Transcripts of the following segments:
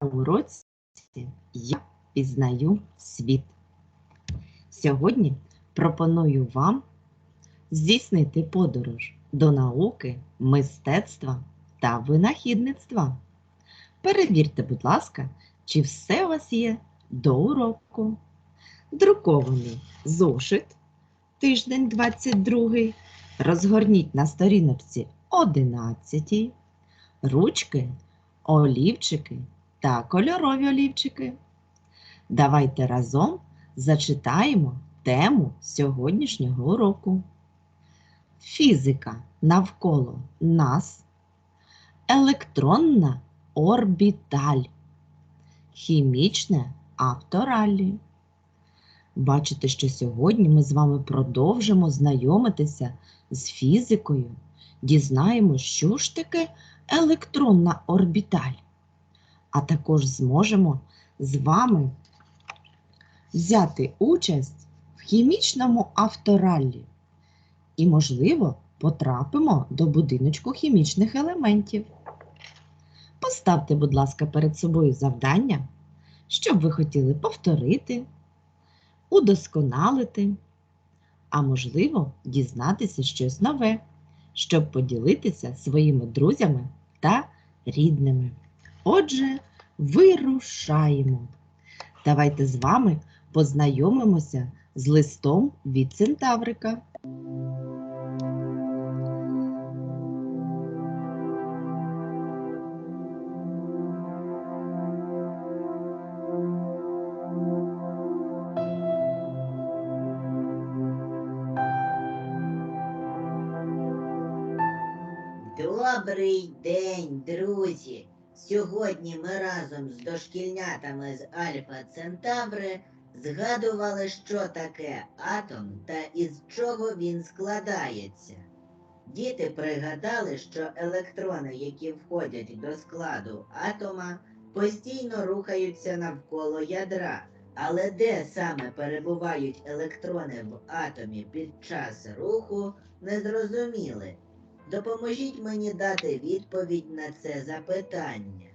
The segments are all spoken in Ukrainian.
уроці я пізнаю світ. Сьогодні пропоную вам здійснити подорож до науки, мистецтва та винахідництва. Перевірте, будь ласка, чи все у вас є до уроку. Друкований зошит, тиждень 22. Розгорніть на сторіночці 11, ручки, олівчики та кольорові олівчики. Давайте разом зачитаємо тему сьогоднішнього уроку. Фізика навколо нас, електронна орбіталь, хімічне автораллі. Бачите, що сьогодні ми з вами продовжимо знайомитися з фізикою, дізнаємося, що ж таке електронна орбіталь а також зможемо з вами взяти участь в хімічному автораллі і, можливо, потрапимо до будиночку хімічних елементів. Поставте, будь ласка, перед собою завдання, що б ви хотіли повторити, удосконалити, а можливо, дізнатися щось нове, щоб поділитися своїми друзями та рідними. Отже, вирушаємо. Давайте з вами познайомимося з листом від Центаврика. Добрий день, друзі! Сьогодні ми разом з дошкільнятами з Альфа Центаври згадували, що таке атом та із чого він складається. Діти пригадали, що електрони, які входять до складу атома, постійно рухаються навколо ядра, але де саме перебувають електрони в атомі під час руху, не зрозуміли. Допоможіть мені дати відповідь на це запитання.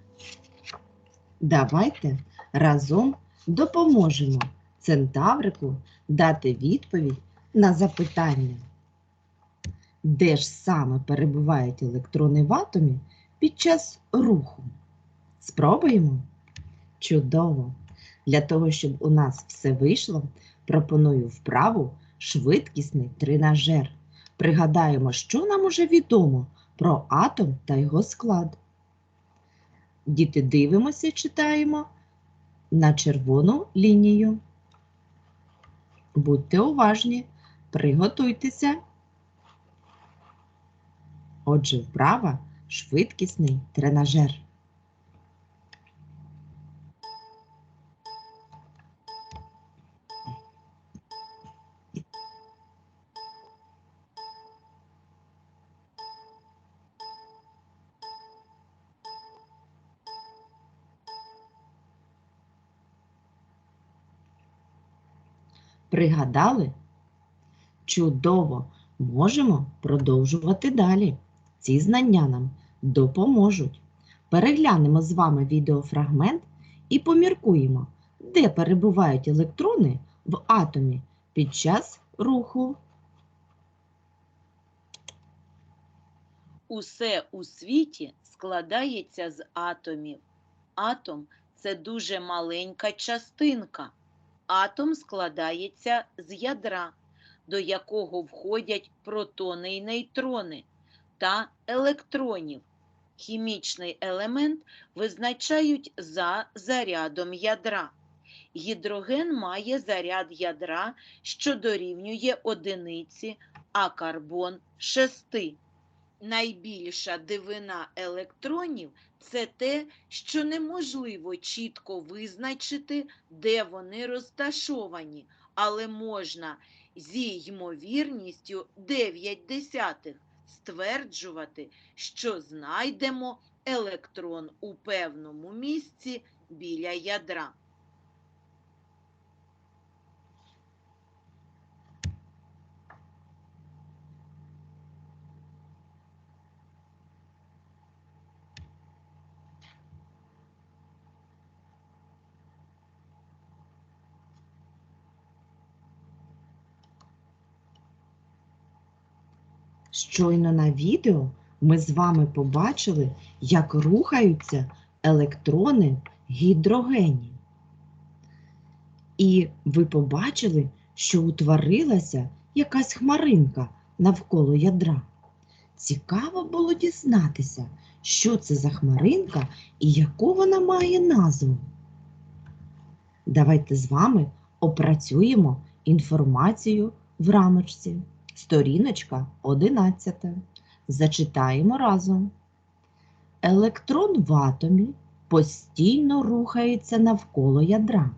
Давайте разом допоможемо Центаврику дати відповідь на запитання. Де ж саме перебувають електрони в атомі під час руху? Спробуємо? Чудово! Для того, щоб у нас все вийшло, пропоную вправу швидкісний тренажер. Пригадаємо, що нам уже відомо про атом та його склад. Діти дивимося, читаємо на червону лінію. Будьте уважні, приготуйтеся. Отже, вправа швидкісний тренажер. Пригадали? Чудово! Можемо продовжувати далі. Ці знання нам допоможуть. Переглянемо з вами відеофрагмент і поміркуємо, де перебувають електрони в атомі під час руху. Усе у світі складається з атомів. Атом це дуже маленька частинка. Атом складається з ядра, до якого входять протони й нейтрони та електронів. Хімічний елемент визначають за зарядом ядра. Гідроген має заряд ядра, що дорівнює одиниці, а карбон шести. Найбільша дивина електронів це те, що неможливо чітко визначити, де вони розташовані, але можна зі ймовірністю 9 десятих стверджувати, що знайдемо електрон у певному місці біля ядра. Щойно на відео ми з вами побачили, як рухаються електрони гідрогенів. І ви побачили, що утворилася якась хмаринка навколо ядра. Цікаво було дізнатися, що це за хмаринка і яку вона має назву. Давайте з вами опрацюємо інформацію в рамочці. Сторіночка 11. Зачитаємо разом. Електрон в атомі постійно рухається навколо ядра.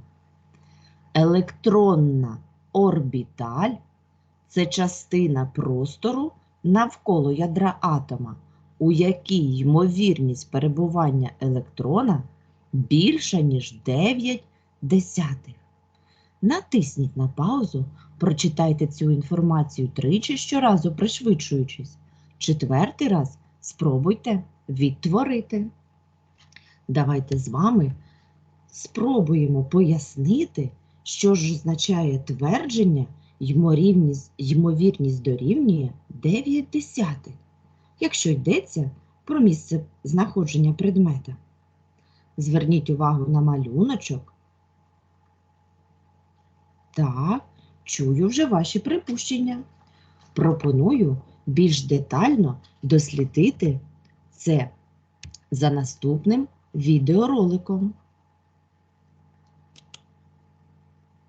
Електронна орбіталь це частина простору навколо ядра атома, у якій ймовірність перебування електрона більша, ніж 9 десятих. Натисніть на паузу, прочитайте цю інформацію тричі щоразу пришвидшуючись. Четвертий раз спробуйте відтворити. Давайте з вами спробуємо пояснити, що ж означає твердження ймовірність, ймовірність дорівнює 9 десятих, якщо йдеться про місце знаходження предмета. Зверніть увагу на малюночок. Так, чую вже ваші припущення. Пропоную більш детально дослідити це за наступним відеороликом.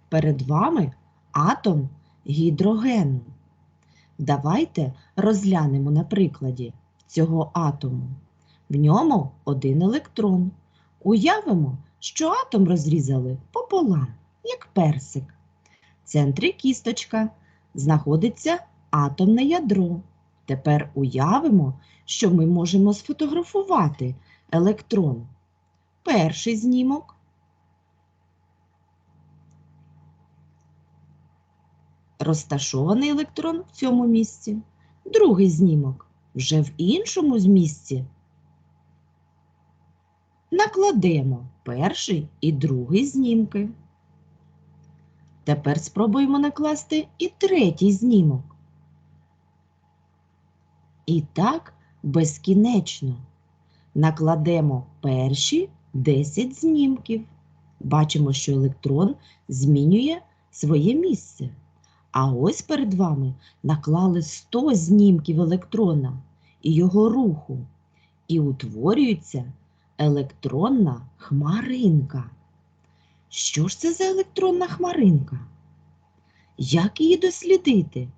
Перед вами атом гідрогену. Давайте розглянемо на прикладі цього атому. В ньому один електрон. Уявимо, що атом розрізали пополам, як персик. Центрі кісточка знаходиться атомне ядро. Тепер уявимо, що ми можемо сфотографувати електрон. Перший знімок. Розташований електрон в цьому місці. Другий знімок вже в іншому місці. Накладемо перший і другий знімки. Тепер спробуємо накласти і третій знімок. І так безкінечно. Накладемо перші 10 знімків. Бачимо, що електрон змінює своє місце. А ось перед вами наклали 100 знімків електрона і його руху. І утворюється електронна хмаринка. Що ж це за електронна хмаринка? Як її дослідити?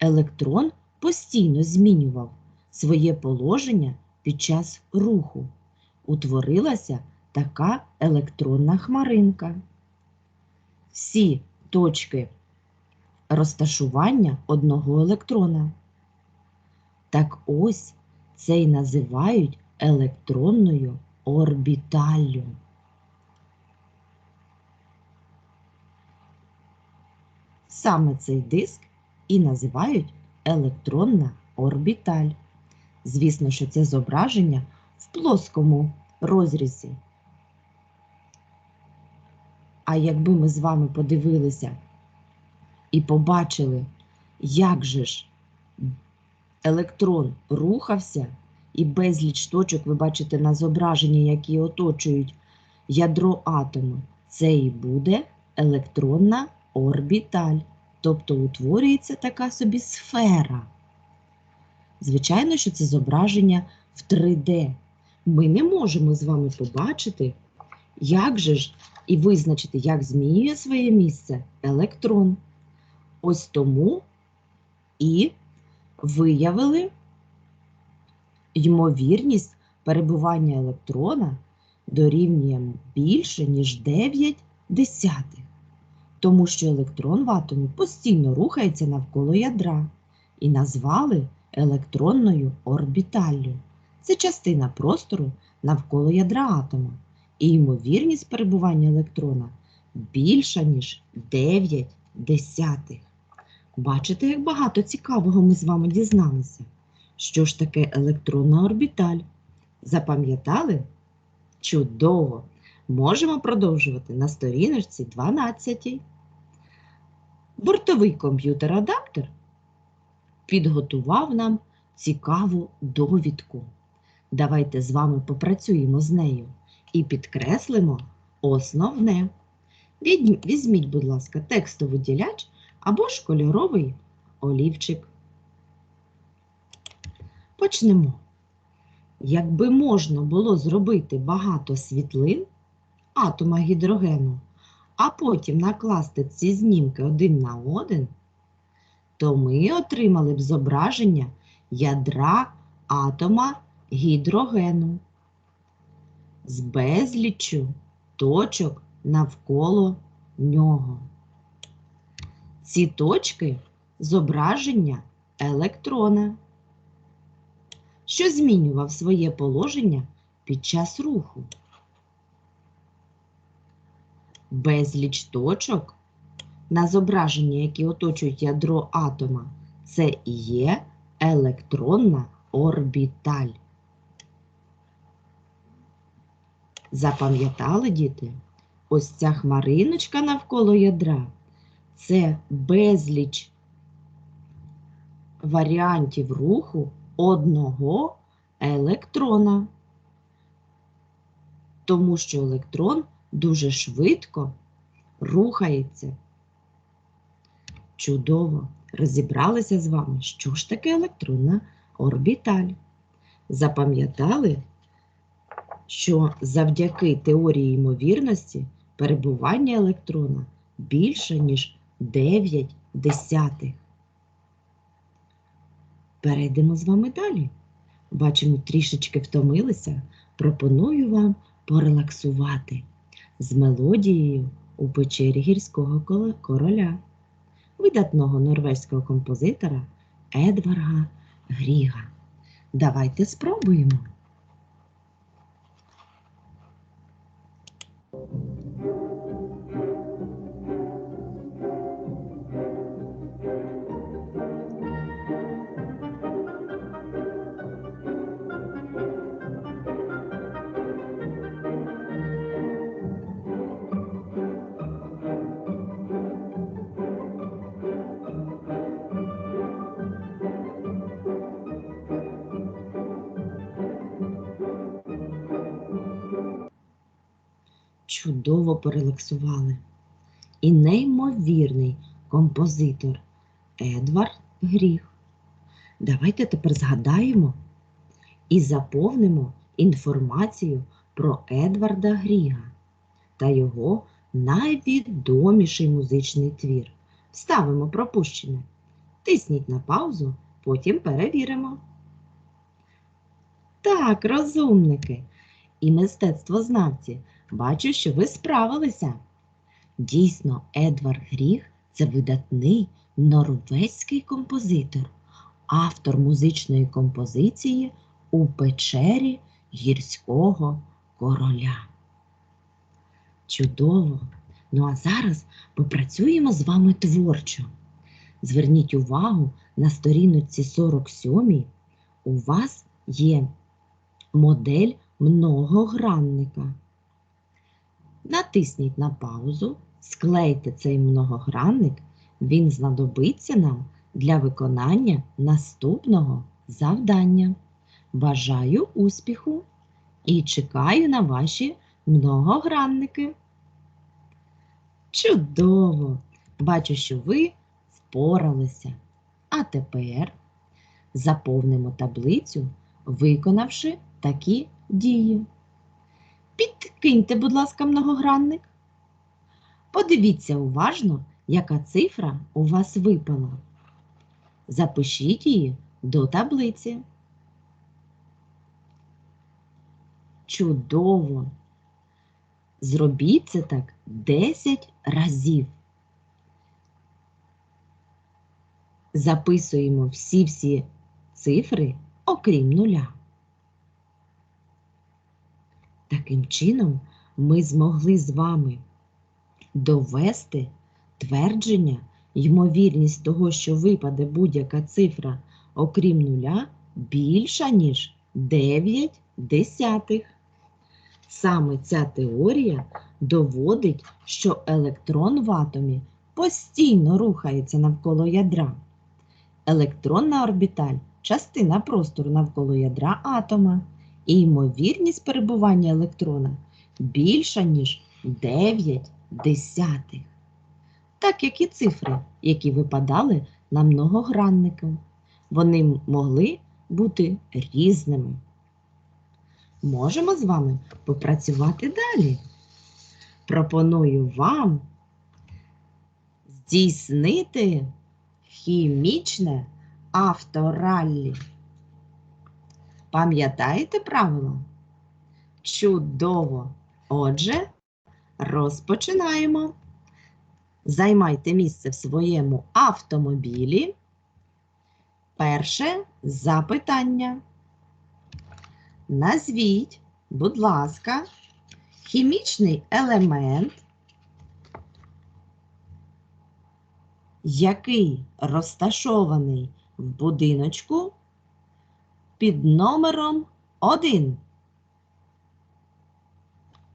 Електрон постійно змінював своє положення під час руху. Утворилася така електронна хмаринка. Всі точки розташування одного електрона. Так ось це й називають електронною орбіталлю. Саме цей диск і називають електронна орбіталь. Звісно, що це зображення в плоскому розрізі. А якби ми з вами подивилися і побачили, як же ж електрон рухався, і безліч точок ви бачите на зображенні, які оточують ядро атому, це і буде електронна орбіталь, тобто утворюється така собі сфера. Звичайно, що це зображення в 3D. Ми не можемо з вами побачити, як же ж і визначити, як змінює своє місце електрон. Ось тому і виявили ймовірність перебування електрона дорівнює більше, ніж 9 десятих, тому що електрон в атомі постійно рухається навколо ядра і назвали електронною орбіталлю. Це частина простору навколо ядра атома, і ймовірність перебування електрона більша, ніж 9 десятих. Бачите, як багато цікавого ми з вами дізналися. Що ж таке електронна орбіталь? Запам'ятали? Чудово! Можемо продовжувати на сторіночці 12. Бортовий комп'ютер-адаптер підготував нам цікаву довідку. Давайте з вами попрацюємо з нею і підкреслимо основне. Візьміть, будь ласка, текстовий діляч або ж кольоровий олівчик. Почнемо. Якби можна було зробити багато світлин атома гідрогену, а потім накласти ці знімки один на один, то ми отримали б зображення ядра атома гідрогену з безліччю точок навколо нього. Ці точки зображення електрона, що змінював своє положення під час руху. Безліч точок на зображенні, які оточують ядро атома, це і є електронна орбіталь. Запам'ятали, діти? Ось ця хмариночка навколо ядра це безліч варіантів руху одного електрона. Тому що електрон дуже швидко рухається. Чудово! Розібралися з вами, що ж таке електронна орбіталь. Запам'ятали, що завдяки теорії ймовірності перебування електрона більше, ніж 9 десятих. Перейдемо з вами далі. Бачимо, трішечки втомилися. Пропоную вам порелаксувати з мелодією у печері гірського короля, видатного норвезького композитора Едварга Гріга. Давайте спробуємо. Чудово порелаксували. І неймовірний композитор Едвард Гріг. Давайте тепер згадаємо і заповнимо інформацію про Едварда Гріга та його найвідоміший музичний твір. Вставимо пропущене. Тисніть на паузу, потім перевіримо. Так, розумники і мистецтвознавці, бачу, що ви справилися. Дійсно, Едвард Гріг це видатний норвезький композитор, автор музичної композиції у печері гірського короля. Чудово! Ну а зараз попрацюємо з вами творчо. Зверніть увагу на сторіночці 47 у вас є модель многогранника. Натисніть на паузу, склейте цей многогранник, він знадобиться нам для виконання наступного завдання. Бажаю успіху і чекаю на ваші многогранники. Чудово! Бачу, що ви впоралися. А тепер заповнимо таблицю, виконавши такі дії. Підкиньте, будь ласка, многогранник. Подивіться уважно, яка цифра у вас випала. Запишіть її до таблиці. Чудово! Зробіть це так 10 разів. Записуємо всі-всі цифри, окрім нуля. Таким чином, ми змогли з вами довести твердження, ймовірність того, що випаде будь-яка цифра, окрім нуля, більша, ніж 9 десятих. Саме ця теорія доводить, що електрон в атомі постійно рухається навколо ядра. Електронна орбіталь частина простору навколо ядра атома, і ймовірність перебування електрона більша, ніж 9 десятих. Так як і цифри, які випадали на многограннику. Вони могли бути різними. Можемо з вами попрацювати далі. Пропоную вам здійснити хімічне автораллі. Пам'ятаєте правила? Чудово! Отже, розпочинаємо. Займайте місце в своєму автомобілі. Перше запитання. Назвіть, будь ласка, хімічний елемент, який розташований в будиночку під номером 1.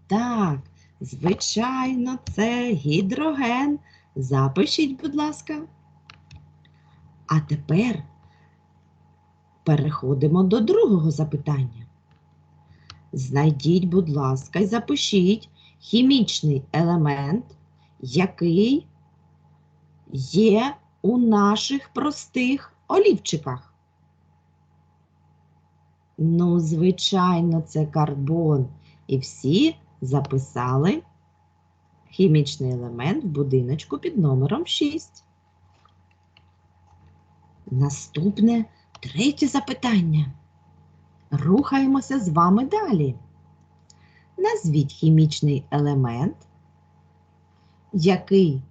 Так, звичайно, це гідроген. Запишіть, будь ласка. А тепер переходимо до другого запитання. Знайдіть, будь ласка, і запишіть хімічний елемент, який є у наших простих олівчиках. Ну, звичайно, це карбон. І всі записали хімічний елемент в будиночку під номером 6. Наступне третє запитання. Рухаємося з вами далі. Назвіть хімічний елемент, який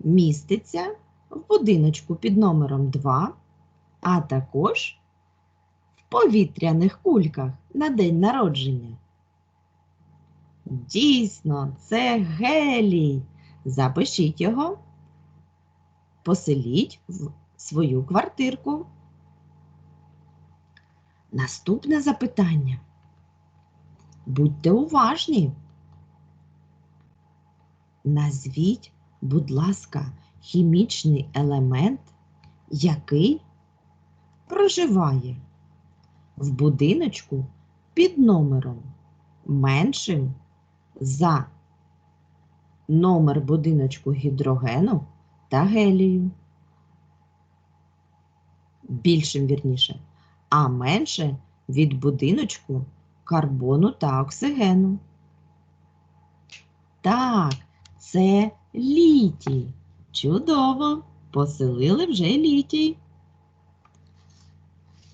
міститься в будиночку під номером 2, а також повітряних кульках на день народження. Дійсно, це гелій. Запишіть його, поселіть в свою квартирку. Наступне запитання. Будьте уважні. Назвіть, будь ласка, хімічний елемент, який проживає в будиночку під номером меншим за номер будиночку гідрогену та гелію. Більшим вірніше, а менше від будиночку карбону та оксигену. Так, це літій. Чудово! Поселили вже літій.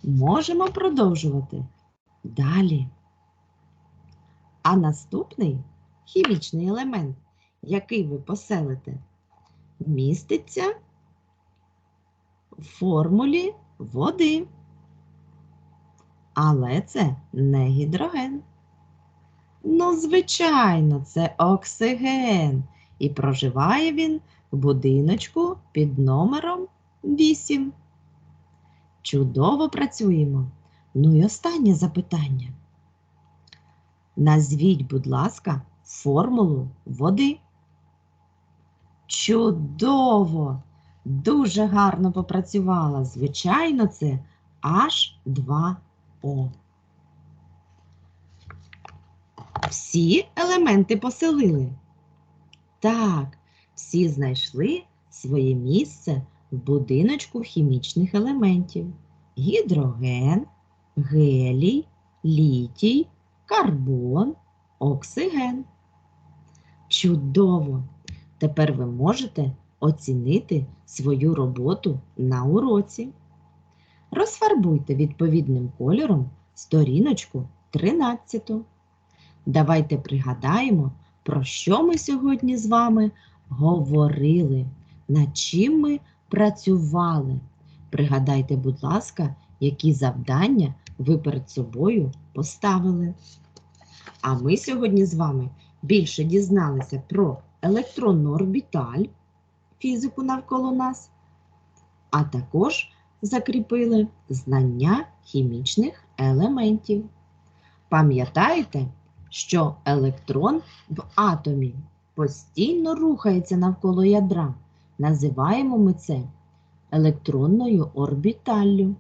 Можемо продовжувати. Далі. А наступний хімічний елемент, який ви поселите, міститься в формулі води. Але це не гідроген. Ну, звичайно, це оксиген. І проживає він в будиночку під номером 8. Чудово працюємо. Ну і останнє запитання. Назвіть, будь ласка, формулу води. Чудово! Дуже гарно попрацювала. Звичайно, це H2O. Всі елементи поселили. Так, всі знайшли своє місце будиночку хімічних елементів. Гідроген, гелій, літій, карбон, оксиген. Чудово! Тепер ви можете оцінити свою роботу на уроці. Розфарбуйте відповідним кольором сторіночку 13. Давайте пригадаємо, про що ми сьогодні з вами говорили, над чим ми працювали. Пригадайте, будь ласка, які завдання ви перед собою поставили. А ми сьогодні з вами більше дізналися про електронну орбіталь, фізику навколо нас, а також закріпили знання хімічних елементів. Пам'ятаєте, що електрон в атомі постійно рухається навколо ядра. Називаємо ми це електронною орбіталлю.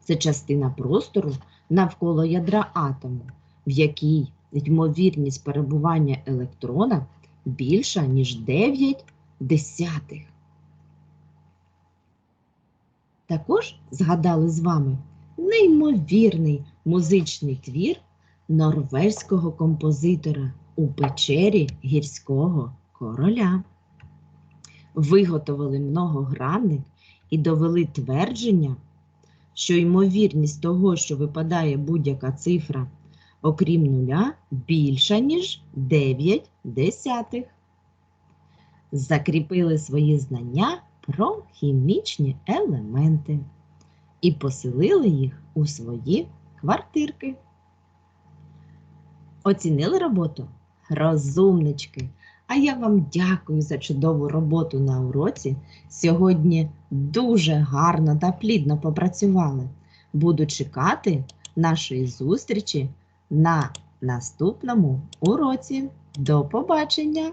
Це частина простору навколо ядра атому, в якій ймовірність перебування електрона більша, ніж 9 десятих. Також згадали з вами неймовірний музичний твір норвезького композитора у печері гірського короля. Виготовили многогранник і довели твердження, що ймовірність того, що випадає будь-яка цифра, окрім нуля, більша, ніж 9 десятих. Закріпили свої знання про хімічні елементи і поселили їх у свої квартирки. Оцінили роботу? Розумнички! А я вам дякую за чудову роботу на уроці. Сьогодні дуже гарно та плідно попрацювали. Буду чекати нашої зустрічі на наступному уроці. До побачення!